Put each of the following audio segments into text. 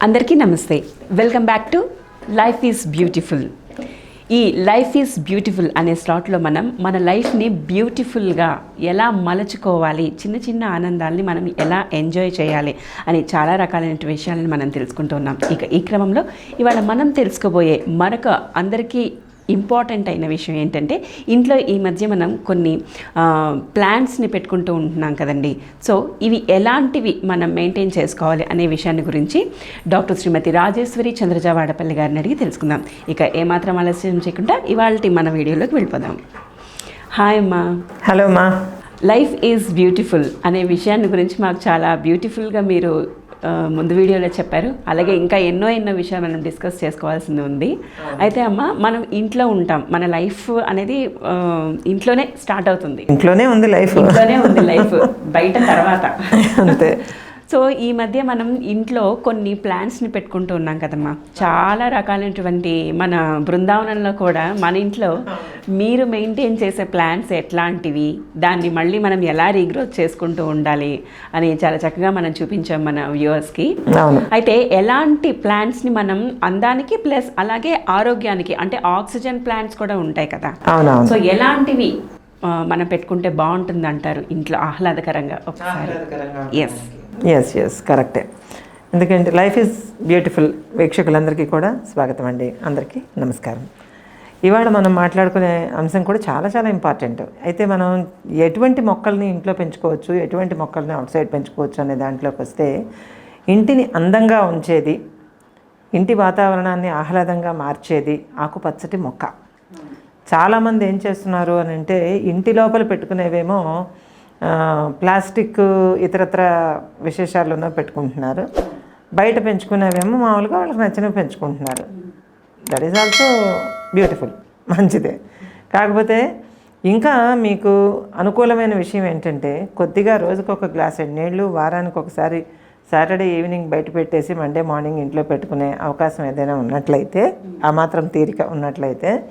అందరికీ నమస్తే. Welcome back to life is beautiful ఈ లైఫ్ ఈజ్ బ్యూటిఫుల్ అనే స్లాట్లో మనం మన లైఫ్ని బ్యూటిఫుల్గా ఎలా మలచుకోవాలి చిన్న చిన్న ఆనందాల్ని మనం ఎలా ఎంజాయ్ చేయాలి అని చాలా రకాలైన విషయాలను మనం తెలుసుకుంటున్నాం ఇక ఈ క్రమంలో ఇవాళ మనం తెలుసుకోబోయే మరొక అందరికీ ఇంపార్టెంట్ అయిన విషయం ఏంటంటే ఇంట్లో ఈ మధ్య మనం కొన్ని ప్లాంట్స్ని పెట్టుకుంటూ ఉంటున్నాం కదండి. సో ఇవి ఎలాంటివి మనం మెయింటైన్ చేసుకోవాలి అనే విషయాన్ని గురించి డాక్టర్ శ్రీమతి రాజేశ్వరి చంద్రజావాడపల్లి గారిని అడిగి తెలుసుకుందాం. ఇక ఏమాత్రం ఆలస్యం చేయకుండా ఇవాళ మన వీడియోలోకి వెళ్ళిపోదాం. హాయ్ అమ్మా. హలో మా లైఫ్ ఈజ్ బ్యూటిఫుల్ అనే విషయాన్ని గురించి మాకు చాలా బ్యూటిఫుల్గా మీరు ముందు వీడియోలో చెప్పారు. అలాగే ఇంకా ఎన్నో ఎన్నో విషయాలు మనం డిస్కస్ చేసుకోవాల్సింది ఉంది. అయితే అమ్మ మనం ఇంట్లో ఉంటాం. మన లైఫ్ అనేది ఇంట్లోనే స్టార్ట్ అవుతుంది. ఇంట్లోనే ఉంది లైఫ్ ఇంట్లోనే ఉంది లైఫ్ బయట తర్వాత. అంతే. సో ఈ మధ్య మనం ఇంట్లో కొన్ని ప్లాంట్స్ని పెట్టుకుంటూ ఉన్నాం కదమ్మా. చాలా రకాలైనటువంటి మన బృందావనంలో కూడా మన ఇంట్లో మీరు మెయింటైన్ చేసే ప్లాంట్స్ ఎట్లాంటివి? దాన్ని మళ్ళీ మనం ఎలా రీగ్రోత్ చేసుకుంటూ ఉండాలి? అని చాలా చక్కగా మనం చూపించాం మన వ్యూవర్స్కి. అయితే ఎలాంటి ప్లాంట్స్ని మనం అందానికి ప్లస్ అలాగే ఆరోగ్యానికి అంటే ఆక్సిజన్ ప్లాంట్స్ కూడా ఉంటాయి కదా. సో ఎలాంటివి మనం పెట్టుకుంటే బాగుంటుంది అంటారు ఇంట్లో? ఆహ్లాదకరంగా ఒకసారి. ఎస్ ఎస్ ఎస్ కరెక్టే ఎందుకంటే లైఫ్ ఈజ్ బ్యూటిఫుల్ వీక్షకులందరికీ కూడా స్వాగతం అండి. అందరికీ నమస్కారం. ఇవాళ మనం మాట్లాడుకునే అంశం కూడా చాలా చాలా ఇంపార్టెంట్ అయితే మనం ఎటువంటి మొక్కల్ని ఇంట్లో పెంచుకోవచ్చు ఎటువంటి మొక్కల్ని అవుట్ సైడ్ పెంచుకోవచ్చు అనే దాంట్లోకి వస్తే ఇంటిని అందంగా ఉంచేది ఇంటి వాతావరణాన్ని ఆహ్లాదంగా మార్చేది ఆకుపచ్చటి మొక్క. చాలామంది ఏం చేస్తున్నారు అని అంటే ఇంటి లోపల పెట్టుకునేవేమో ప్లాస్టిక్ ఇతరత్ర విశేషాలు పెట్టుకుంటున్నారు. బయట పెంచుకునేవేమో మామూలుగా వాళ్ళకి నచ్చినవి పెంచుకుంటున్నారు. దట్ ఈస్ ఆల్సో బ్యూటిఫుల్ మంచిదే. కాకపోతే ఇంకా మీకు అనుకూలమైన విషయం ఏంటంటే కొద్దిగా రోజుకు ఒక గ్లాస్ ఎన్నేళ్ళు వారానికి ఒకసారి సాటర్డే ఈవినింగ్ బయట పెట్టేసి మండే మార్నింగ్ ఇంట్లో పెట్టుకునే అవకాశం ఏదైనా ఉన్నట్లయితే ఆ మాత్రం తీరిక ఉన్నట్లయితే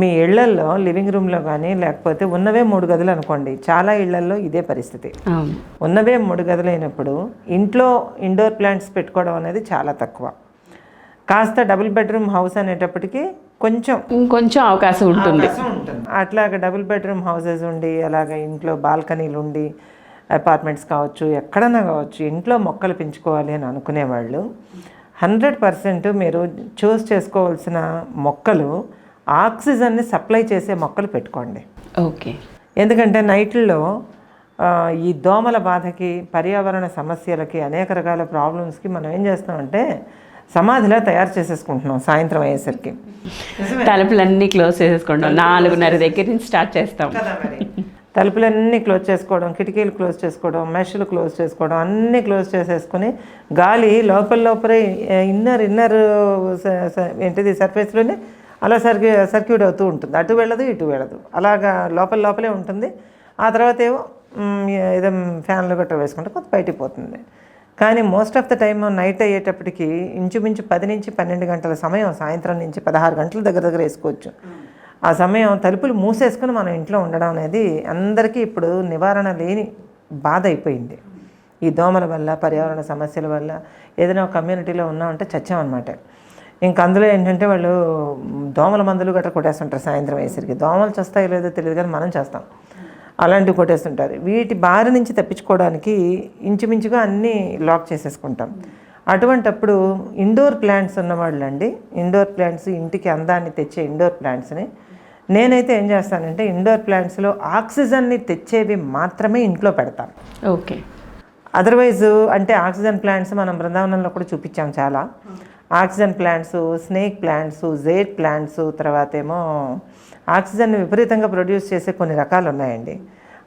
మీ ఇళ్ళల్లో లివింగ్ రూమ్లో కానీ లేకపోతే ఉన్నవే మూడు గదులు అనుకోండి చాలా ఇళ్ళల్లో ఇదే పరిస్థితి. ఉన్నవే మూడు గదులైనప్పుడు ఇంట్లో ఇండోర్ ప్లాంట్స్ పెట్టుకోవడం అనేది చాలా తక్కువ. కాస్త డబుల్ బెడ్రూమ్ హౌస్ అనేటప్పటికి కొంచెం ఇంకొంచెం అవకాశం ఉంటుంది. అట్లాగ డబుల్ బెడ్రూమ్ హౌసెస్ ఉండి అలాగ ఇంట్లో బాల్కనీలు ఉండి అపార్ట్మెంట్స్ కావచ్చు ఎక్కడన్నా కావచ్చు ఇంట్లో మొక్కలు పెంచుకోవాలి అని అనుకునేవాళ్ళు హండ్రెడ్ పర్సెంట్ మీరు చూస్ చేసుకోవాల్సిన మొక్కలు ఆక్సిజన్ని సప్లై చేసే మొక్కలు పెట్టుకోండి. ఓకే. ఎందుకంటే నైట్లో ఈ దోమల బాధకి పర్యావరణ సమస్యలకి అనేక రకాల ప్రాబ్లమ్స్కి మనం ఏం చేస్తామంటే సమాధిలా తయారు చేసేసుకుంటున్నాం సాయంత్రం అయ్యేసరికి. తలుపులన్నీ క్లోజ్ చేసేసుకుంటాం నాలుగున్నర దగ్గర నుంచి స్టార్ట్ చేస్తాం. తలుపులన్నీ క్లోజ్ చేసుకోవడం కిటికీలు క్లోజ్ చేసుకోవడం మెషలు క్లోజ్ చేసుకోవడం అన్నీ క్లోజ్ చేసేసుకుని గాలి లోపల లోపలే ఇన్నర్ ఇన్నర్ ఏంటిది సర్ఫేస్లోనే అలా సర్క్యూ సర్క్యూట్ అవుతూ ఉంటుంది. అటు వెళ్ళదు ఇటు వెళ్ళదు. అలాగా లోపల లోపలే ఉంటుంది. ఆ తర్వాత ఏమో ఏదో ఫ్యాన్లు గట్రా వేసుకుంటే కొంత బయటికి పోతుంది. కానీ most of the time night అయ్యేటప్పటికి ఇంచుమించు పది నుంచి పన్నెండు గంటల సమయం సాయంత్రం నుంచి పదహారు గంటల దగ్గర దగ్గర వేసుకోవచ్చు. ఆ సమయం తలుపులు మూసేసుకుని మనం ఇంట్లో ఉండడం అనేది అందరికీ ఇప్పుడు నివారణ లేని బాధ అయిపోయింది. ఈ దోమల వల్ల పర్యావరణ సమస్యల వల్ల ఏదైనా కమ్యూనిటీలో ఉన్నామంటే చచ్చామన్నమాట. ఇంక అందులో ఏంటంటే వాళ్ళు దోమల మందులు గట్రా కొట్టేస్తుంటారు సాయంత్రం అయ్యేసరికి. దోమలు చస్తాయో లేదో తెలియదు కానీ మనం చేస్తాం. అలాంటివి కొట్టేస్తుంటారు. వీటి బారి నుంచి తప్పించుకోవడానికి ఇంచుమించుగా అన్నీ లాక్ చేసేసుకుంటాం. అటువంటప్పుడు ఇండోర్ ప్లాంట్స్ ఉన్నవాళ్ళు అండి ఇండోర్ ప్లాంట్స్ ఇంటికి అందాన్ని తెచ్చే ఇండోర్ ప్లాంట్స్ని. నేనైతే ఏం చేస్తానంటే ఇండోర్ ప్లాంట్స్లో ఆక్సిజన్ని తెచ్చేవి మాత్రమే ఇంట్లో పెడతాను ఓకే. అదర్వైజ్ అంటే ఆక్సిజన్ ప్లాంట్స్ మనం బృందావనంలో కూడా చూపించాం చాలా. Oxygen plants snake plants jade plants తర్వాత ఏమో ఆక్సిజన్ విపరీతంగా ప్రొడ్యూస్ చేసే కొన్ని రకాలు ఉన్నాయండి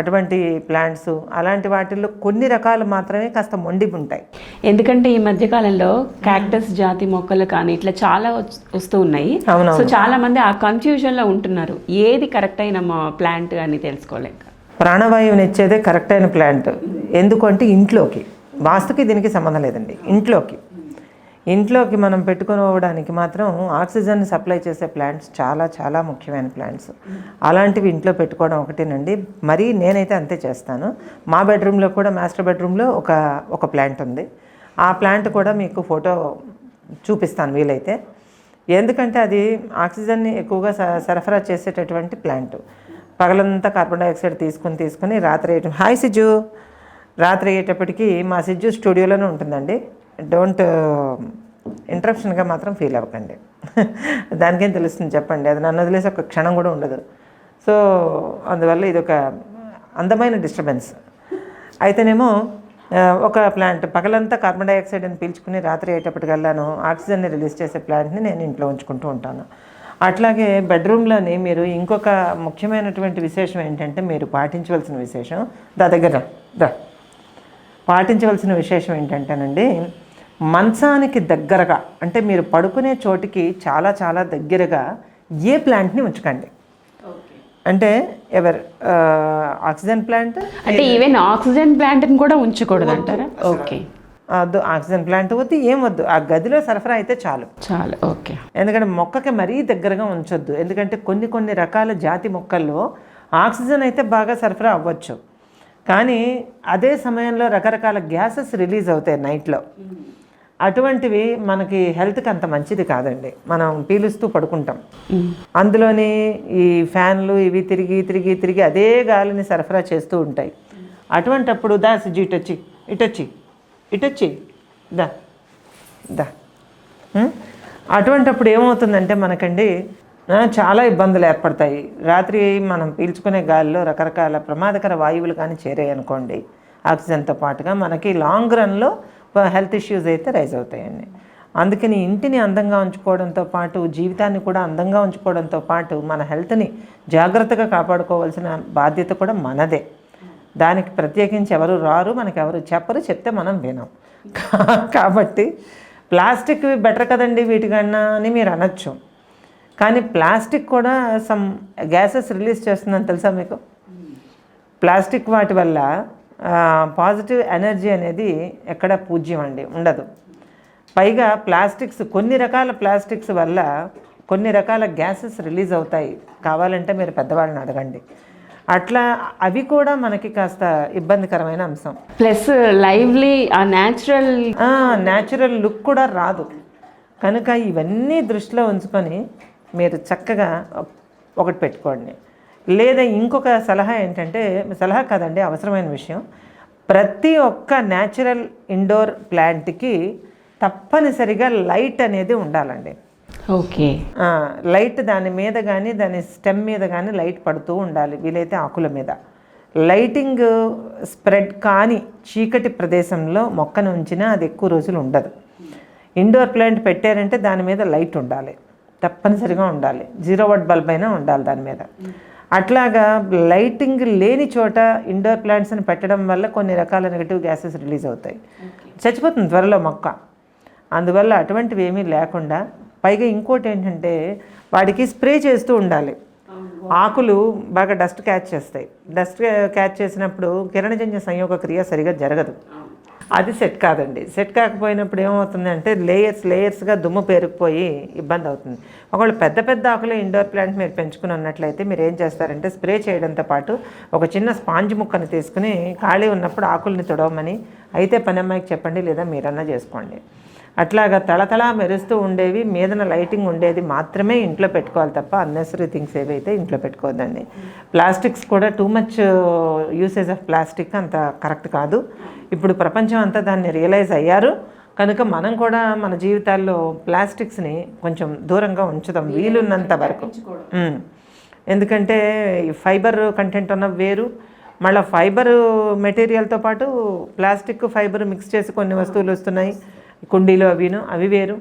అటువంటి ప్లాంట్స్ అలాంటి వాటిల్లో కొన్ని రకాలు మాత్రమే కాస్త మొండి ఉంటాయి. ఎందుకంటే ఈ మధ్య కాలంలో క్యాక్టస్ జాతి మొక్కలు కానీ ఇట్లా చాలా వస్తూ ఉన్నాయి. సో చాలా మంది ఆ కన్ఫ్యూజన్లో ఉంటున్నారు. ఏది కరెక్ట్ అయిన ప్లాంట్ అని తెలుసుకోలేక. ప్రాణవాయువుని ఇచ్చేదే కరెక్ట్ అయిన ప్లాంట్. ఎందుకంటే ఇంట్లోకి వాస్తుకి దీనికి సంబంధం లేదండి. ఇంట్లోకి. ఇంట్లోకి మనం పెట్టుకోవడానికి మాత్రం ఆక్సిజన్ సప్లై చేసే ప్లాంట్స్ చాలా చాలా ముఖ్యమైన ప్లాంట్స్. అలాంటివి ఇంట్లో పెట్టుకోవడం ఒకటేనండి. మరీ నేనైతే అంతే చేస్తాను. మా బెడ్రూమ్లో కూడా మాస్టర్ బెడ్రూమ్లో ఒక ఒక ప్లాంట్ ఉంది. ఆ ప్లాంట్ కూడా మీకు ఫోటో చూపిస్తాను వీలైతే. ఎందుకంటే అది ఆక్సిజన్ని ఎక్కువగా స- సరఫరా చేసేటటువంటి ప్లాంట్. పగలంతా కార్బన్ డైఆక్సైడ్ తీసుకుని తీసుకుని రాత్రి హాయ్ సిజ్జు రాత్రి అయ్యేటప్పటికి మా సిజ్జు స్టూడియోలోనే ఉంటుందండి. డోంట్ ఇంటరప్షన్గా మాత్రం ఫీల్ అవ్వకండి. దానికేం తెలుస్తుంది చెప్పండి. అది నన్ను వదిలేసి ఒక క్షణం కూడా ఉండదు. సో అందువల్ల ఇది ఒక అందమైన డిస్టర్బెన్స్. అయితేనేమో ఒక ప్లాంట్ పగలంతా కార్బన్ డైఆక్సైడ్ని పీల్చుకుని రాత్రి అయ్యేటప్పటికల్లాను ఆక్సిజన్ని రిలీజ్ చేసే ప్లాంట్ని నేను ఇంట్లో ఉంచుకుంటూ ఉంటాను. అట్లాగే బెడ్రూమ్లోని మీరు ఇంకొక ముఖ్యమైనటువంటి విశేషం ఏంటంటే మీరు పాటించవలసిన విశేషం దా దగ్గర దా. పాటించవలసిన విశేషం ఏంటంటేనండి మంచానికి దగ్గరగా అంటే మీరు పడుకునే చోటికి చాలా చాలా దగ్గరగా ఏ ప్లాంట్ని ఉంచకండి. అంటే ఎవరు ఆక్సిజన్ ప్లాంట్? అంటే ఈవెన్ ఆక్సిజన్ ప్లాంట్ని కూడా ఉంచకూడదు అంటారా? ఓకే. వద్దు ఆక్సిజన్ ప్లాంట్ వద్దు ఏం వద్దు. ఆ గదిలో సరఫరా అయితే చాలు. చాలు ఓకే. ఎందుకంటే మొక్కకి మరీ దగ్గరగా ఉంచొద్దు. ఎందుకంటే కొన్ని కొన్ని రకాల జాతి మొక్కల్లో ఆక్సిజన్ అయితే బాగా సరఫరా అవ్వచ్చు. కానీ అదే సమయంలో రకరకాల గ్యాసెస్ రిలీజ్ అవుతాయి నైట్లో. అటువంటివి మనకి హెల్త్కి అంత మంచిది కాదండి. మనం పీలుస్తూ పడుకుంటాం. అందులోని ఈ ఫ్యాన్లు ఇవి తిరిగి తిరిగి తిరిగి అదే గాలిని సరఫరా చేస్తూ ఉంటాయి. అటువంటప్పుడు దా సిజ్జు ఇటొచ్చి ఇటొచ్చి ఇటొచ్చి దా దా? అటువంటప్పుడు ఏమవుతుందంటే మనకండి చాలా ఇబ్బందులు ఏర్పడతాయి. రాత్రి మనం పీల్చుకునే గాలిలో రకరకాల ప్రమాదకర వాయువులు కానీ చేరాయి అనుకోండి ఆక్సిజన్తో పాటుగా మనకి లాంగ్ రన్లో హెల్త్ ఇష్యూస్ అయితే రైజ్ అవుతాయండి. అందుకని ఇంటిని అందంగా ఉంచుకోవడంతో పాటు జీవితాన్ని కూడా అందంగా ఉంచుకోవడంతో పాటు మన హెల్త్ని జాగ్రత్తగా కాపాడుకోవాల్సిన బాధ్యత కూడా మనదే. దానికి ప్రత్యేకించి ఎవరు రారు మనకి ఎవరు చెప్పరు చెప్తే మనం వినం. కాబట్టి ప్లాస్టిక్ బెటర్ కదండి వీటికన్నా అని మీరు అనొచ్చు. కానీ ప్లాస్టిక్ కూడా సమ్ గ్యాసెస్ రిలీజ్ చేస్తుందని తెలుసా మీకు? ప్లాస్టిక్ వాటి వల్ల పాజిటివ్ ఎనర్జీ అనేది ఎక్కడ పూజ్యం అండి? ఉండదు. పైగా ప్లాస్టిక్స్ కొన్ని రకాల ప్లాస్టిక్స్ వల్ల కొన్ని రకాల గ్యాసెస్ రిలీజ్ అవుతాయి. కావాలంటే మీరు పెద్దవాళ్ళని అడగండి. అట్లా అవి కూడా మనకి కాస్త ఇబ్బందికరమైన అంశం. ప్లస్ లైవ్లీ ఆ న్యాచురల్ న్యాచురల్ లుక్ కూడా రాదు. కనుక ఇవన్నీ దృష్టిలో ఉంచుకొని మీరు చక్కగా ఒకటి పెట్టుకోండి. లేదా ఇంకొక సలహా ఏంటంటే సలహా కాదండి అవసరమైన విషయం. ప్రతి ఒక్క న్యాచురల్ ఇండోర్ ప్లాంట్కి తప్పనిసరిగా లైట్ అనేది ఉండాలండి. ఓకే. లైట్ దాని మీద కానీ దాని స్టెమ్ మీద కానీ లైట్ పడుతూ ఉండాలి వీలైతే ఆకుల మీద. లైటింగ్ స్ప్రెడ్ కాని చీకటి ప్రదేశంలో మొక్కను ఉంచినా అది ఎక్కువ రోజులు ఉండదు. ఇండోర్ ప్లాంట్ పెట్టారంటే దాని మీద లైట్ ఉండాలి తప్పనిసరిగా ఉండాలి. జీరో వాట్ బల్బ్ అయినా ఉండాలి దాని మీద. అట్లాగా లైటింగ్ లేని చోట ఇండోర్ ప్లాంట్స్ని పెట్టడం వల్ల కొన్ని రకాల నెగిటివ్ గ్యాసెస్ రిలీజ్ అవుతాయి. చచ్చిపోతుంది త్వరలో మొక్క. అందువల్ల అటువంటివి ఏమీ లేకుండా పైగా ఇంకోటి ఏంటంటే వాడికి స్ప్రే చేస్తూ ఉండాలి. ఆకులు బాగా డస్ట్ క్యాచ్ చేస్తాయి. డస్ట్ క్యాచ్ చేసినప్పుడు కిరణజన్య సంయోగ క్రియ సరిగా జరగదు. అది సెట్ కాదండి. సెట్ కాకపోయినప్పుడు ఏమవుతుంది అంటే లేయర్స్ లేయర్స్గా దుమ్ము పేరుకుపోయి ఇబ్బంది అవుతుంది. ఒకవేళ పెద్ద పెద్ద ఆకులు ఇండోర్ ప్లాంట్ మీరు పెంచుకుని ఉన్నట్లయితే మీరు ఏం చేస్తారంటే స్ప్రే చేయడంతో పాటు ఒక చిన్న స్పాంజ్ ముక్కను తీసుకుని ఖాళీ ఉన్నప్పుడు ఆకుల్ని తుడవమని అయితే పని అమ్మాయికి చెప్పండి లేదా మీరన్నా చేసుకోండి. అట్లాగా తళతళ మెరుస్తూ ఉండేవి మీదన లైటింగ్ ఉండేది మాత్రమే ఇంట్లో పెట్టుకోవాలి తప్ప అన్నెసరీ థింగ్స్ ఏవైతే ఇంట్లో పెట్టుకోవద్దండి. ప్లాస్టిక్స్ కూడా too much usage of plastic అంత కరెక్ట్ కాదు. ఇప్పుడు ప్రపంచం అంతా దాన్ని రియలైజ్ అయ్యారు. కనుక మనం కూడా మన జీవితాల్లో ప్లాస్టిక్స్ని కొంచెం దూరంగా ఉంచుదాం వీలున్నంత వరకు. ఎందుకంటే ఈ ఫైబర్ కంటెంట్ ఉన్న వేరు. మళ్ళీ ఫైబర్ మెటీరియల్తో పాటు ప్లాస్టిక్ ఫైబర్ మిక్స్ చేసి కొన్ని వస్తువులు వస్తున్నాయి. కుండీలు అవిను అవి వేరు.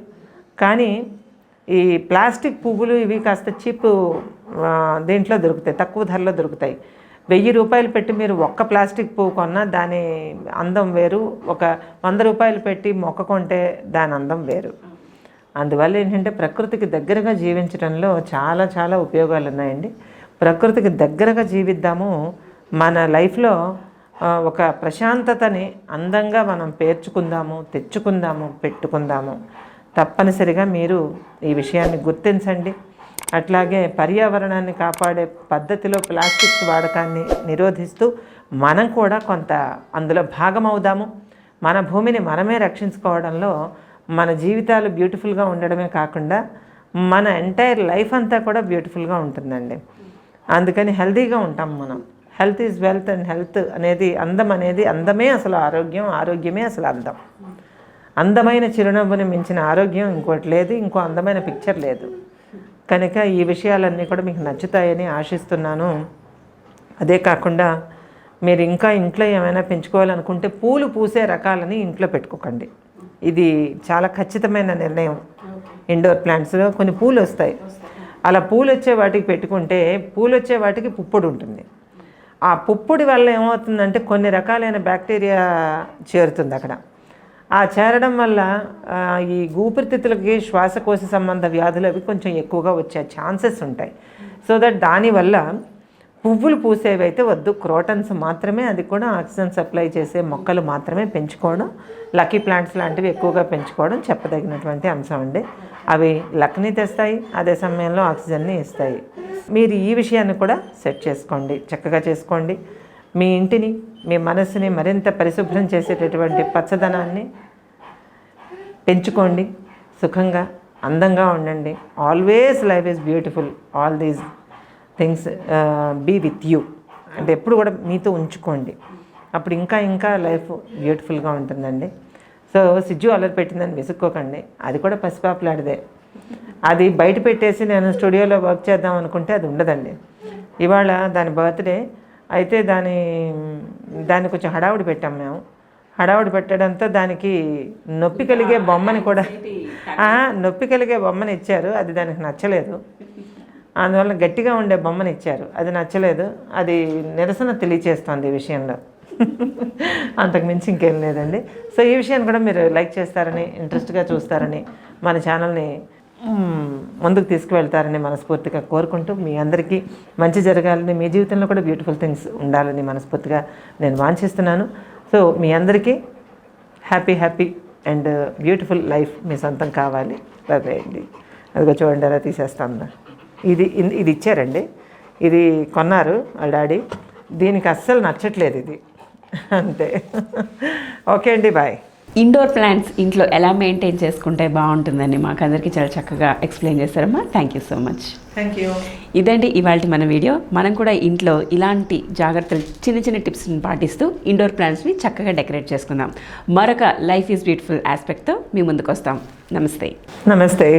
కానీ ఈ ప్లాస్టిక్ పువ్వులు ఇవి కాస్త చీప్ దేంట్లో దొరుకుతాయి తక్కువ ధరలో దొరుకుతాయి. వెయ్యి రూపాయలు పెట్టి మీరు ఒక్క ప్లాస్టిక్ పువ్వు కొన్నా దాని అందం వేరు. ఒక వంద రూపాయలు పెట్టి మొక్క కొంటే దాని అందం వేరు. అందువల్ల ఏంటంటే ప్రకృతికి దగ్గరగా జీవించడంలో చాలా చాలా ఉపయోగాలు ఉన్నాయండి. ప్రకృతికి దగ్గరగా జీవిద్దాము మన లైఫ్లో ఒక ప్రశాంతతని అందంగా మనం పేర్చుకుందాము తెచ్చుకుందాము పెట్టుకుందాము. తప్పనిసరిగా మీరు ఈ విషయాన్ని గుర్తించండి. అట్లాగే పర్యావరణాన్ని కాపాడే పద్ధతిలో ప్లాస్టిక్స్ వాడకాన్ని నిరోధిస్తూ మనం కూడా కొంత అందులో భాగమవుదాము. మన భూమిని మనమే రక్షించుకోవడంలో మన జీవితాలు బ్యూటిఫుల్గా ఉండడమే కాకుండా మన ఎంటైర్ లైఫ్ అంతా కూడా బ్యూటిఫుల్గా ఉంటుందండి. అందుకని హెల్తీగా ఉంటాం మనం. Health is wealth and health అనేది అందం అనేది అందమే అసలు ఆరోగ్యం ఆరోగ్యమే అసలు అందం. అందమైన చిరునవ్వుని మించిన ఆరోగ్యం ఇంకోటి లేదు ఇంకో అందమైన పిక్చర్ లేదు. కనుక ఈ విషయాలన్నీ కూడా మీకు నచ్చుతాయని ఆశిస్తున్నాను. అదే కాకుండా మీరు ఇంకా ఇంట్లో ఏమైనా పెంచుకోవాలనుకుంటే పూలు పూసే రకాలని ఇంట్లో పెట్టుకోకండి. ఇది చాలా ఖచ్చితమైన నిర్ణయం. ఇండోర్ ప్లాంట్స్లో కొన్ని పూలు వస్తాయి. అలా పూలు వచ్చే వాటికి పెట్టుకుంటే పూలు వచ్చే వాటికి పుప్పొడి ఉంటుంది. ఆ పుప్పొడి వల్ల ఏమవుతుందంటే కొన్ని రకాలైన బ్యాక్టీరియా చేరుతుంది అక్కడ. ఆ చేరడం వల్ల ఈ ఊపిరితిత్తులకి శ్వాసకోశ సంబంధ వ్యాధులు అవి కొంచెం ఎక్కువగా వచ్చే ఛాన్సెస్ ఉంటాయి. సో దట్ దానివల్ల పువ్వులు పూసేవి అయితే వద్దు. క్రోటన్స్ మాత్రమే అది కూడా ఆక్సిజన్ సప్లై చేసే మొక్కలు మాత్రమే పెంచుకోవడం. లక్కీ ప్లాంట్స్ లాంటివి ఎక్కువగా పెంచుకోవడం చెప్పదగినటువంటి అంశం అండి. అవి లక్ని తెస్తాయి అదే సమయంలో ఆక్సిజన్ని ఇస్తాయి. మీరు ఈ విషయాన్ని కూడా సెట్ చేసుకోండి చక్కగా చేసుకోండి. మీ ఇంటిని మీ మనసుని మరింత పరిశుభ్రం చేసేటటువంటి పచ్చదనాన్ని పెంచుకోండి. సుఖంగా అందంగా ఉండండి. Always life is beautiful all these things be with you అంటే ఎప్పుడు కూడా మీతో ఉంచుకోండి అప్పుడు ఇంకా ఇంకా లైఫ్ బ్యూటిఫుల్గా ఉంటుందండి సో సిజ్జు అల్లరి పెట్టిందని విసుక్కోకండి అది కూడా పసిపాపలాడిదే అది బయట పెట్టేసి నేను స్టూడియోలో వర్క్ చేద్దాం అనుకుంటే అది ఉండదండి ఇవాళ దాని బర్త్డే అయితే దాని దాన్ని కొంచెం హడావుడి పెట్టాం మేము హడావుడి పెట్టడంతో దానికి నొప్పి కలిగే బొమ్మని కూడా నొప్పి కలిగే బొమ్మని ఇచ్చారు అది దానికి నచ్చలేదు అందువల్ల గట్టిగా ఉండే బొమ్మని ఇచ్చారు. అది నచ్చలేదు. అది నిరసన తెలియచేస్తుంది ఈ విషయంలో. అంతకుమించి ఇంకేం లేదండి. సో ఈ విషయాన్ని కూడా మీరు లైక్ చేస్తారని ఇంట్రెస్ట్గా చూస్తారని మన ఛానల్ని ముందుకు తీసుకువెళ్తారని మనస్ఫూర్తిగా కోరుకుంటూ మీ అందరికీ మంచి జరగాలని మీ జీవితంలో కూడా బ్యూటిఫుల్ థింగ్స్ ఉండాలని మనస్ఫూర్తిగా నేను వాంఛిస్తున్నాను. సో మీ అందరికీ happy happy and beautiful life మీ సొంతం కావాలి. బాబాయ్ అండి. అదిగో చూడండి అలా తీసేస్తాను ఇది ఇది ఇచ్చారండి. ఇది కొన్నారు వాళ్ళ డాడీ. దీనికి అస్సలు నచ్చట్లేదు ఇది. అంతే. ఓకే అండి బాయ్. ఇండోర్ ప్లాంట్స్ ఇంట్లో ఎలా మెయింటైన్ చేసుకుంటే బాగుంటుందని మాకు అందరికీ చాలా చక్కగా explain చేశారమ్మా thank you so much. Thank you ఇదండి ఇవాళ మన వీడియో. మనం కూడా ఇంట్లో ఇలాంటి జాగ్రత్తలు చిన్న చిన్న టిప్స్ని పాటిస్తూ ఇండోర్ ప్లాంట్స్ని చక్కగా డెకరేట్ చేసుకుందాం. మరొక లైఫ్ ఈజ్ బ్యూటిఫుల్ ఆస్పెక్ట్తో మీ ముందుకు వస్తాం. నమస్తే. నమస్తే.